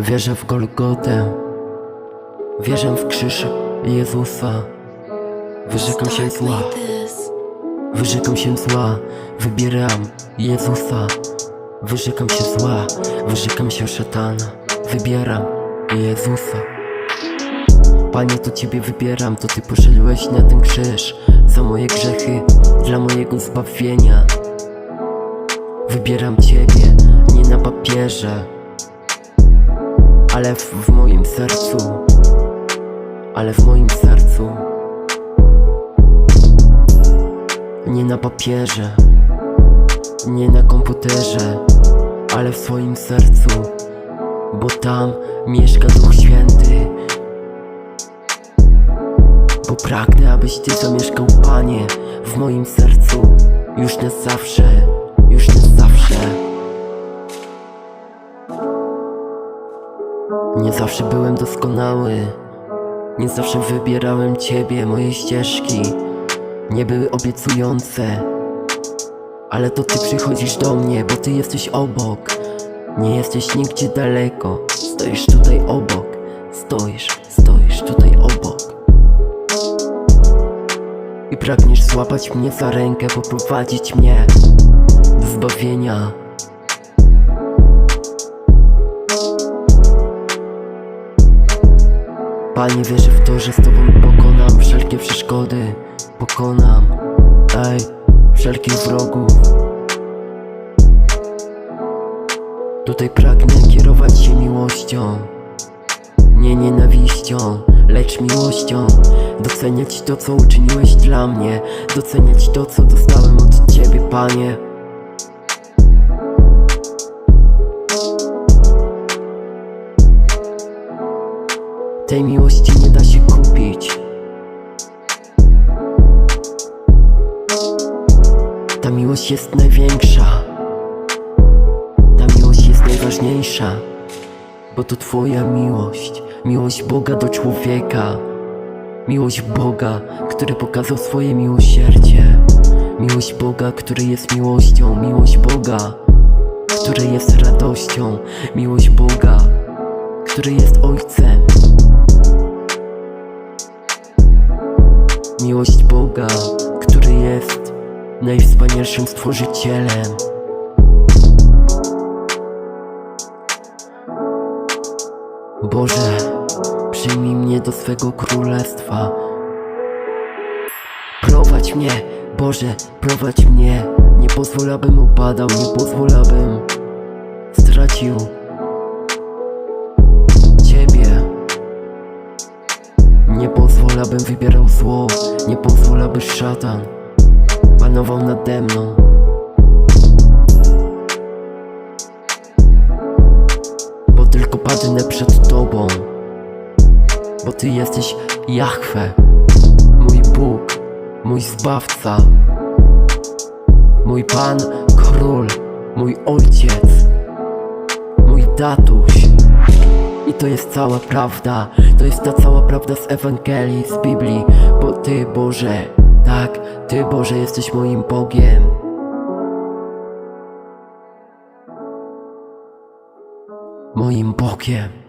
Wierzę w Golgotę, wierzę w krzyż Jezusa. Wyrzekam się zła, wyrzekam się zła, wybieram Jezusa. Wyrzekam się zła, wyrzekam się szatana, wybieram Jezusa. Panie, to Ciebie wybieram, to Ty poszedłeś na ten krzyż za moje grzechy, dla mojego zbawienia. Wybieram Ciebie, nie na papierze, ale w, w moim sercu, ale w moim sercu. Nie na papierze, nie na komputerze, ale w swoim sercu, bo tam mieszka Duch Święty. Bo pragnę, abyś Ty zamieszkał, Panie, w moim sercu, już na zawsze, już na Nie zawsze byłem doskonały, nie zawsze wybierałem Ciebie, moje ścieżki nie były obiecujące, ale to Ty przychodzisz do mnie, bo Ty jesteś obok, nie jesteś nigdzie daleko, stoisz tutaj obok, stoisz, stoisz tutaj obok. I pragniesz złapać mnie za rękę, poprowadzić mnie do zbawienia. Panie, wierzę w to, że z Tobą pokonam wszelkie przeszkody. Pokonam, ej, wszelkich wrogów. Tutaj pragnę kierować się miłością. Nie nienawiścią, lecz miłością Doceniać to, co uczyniłeś dla mnie Doceniać to, co dostałem od Ciebie, Panie Tej miłości nie da się kupić. Ta miłość jest największa. Ta miłość jest najważniejsza bo to Twoja miłość, miłość Boga do człowieka, miłość Boga, który pokazał swoje miłosierdzie, miłość Boga, który jest miłością, miłość Boga, który jest radością, miłość Boga, który jest Ojcem, miłość Boga, który jest najwspanialszym stworzycielem. Boże, przyjmij mnie do swego królestwa. Prowadź mnie, Boże, prowadź mnie. Nie pozwól, abym upadał, nie pozwól, abym stracił pozwól, abym wybierał zło, nie pozwól, aby szatan panował nade mną. bo tylko padnę przed Tobą. Bo Ty jesteś Jahwe, mój Bóg, mój Zbawca, mój Pan, Król, mój Ojciec, mój Tatuś. I to jest cała prawda, to jest ta cała prawda z Ewangelii, z Biblii, bo Ty, Boże, tak, Ty, Boże, jesteś moim Bogiem. Moim Bogiem.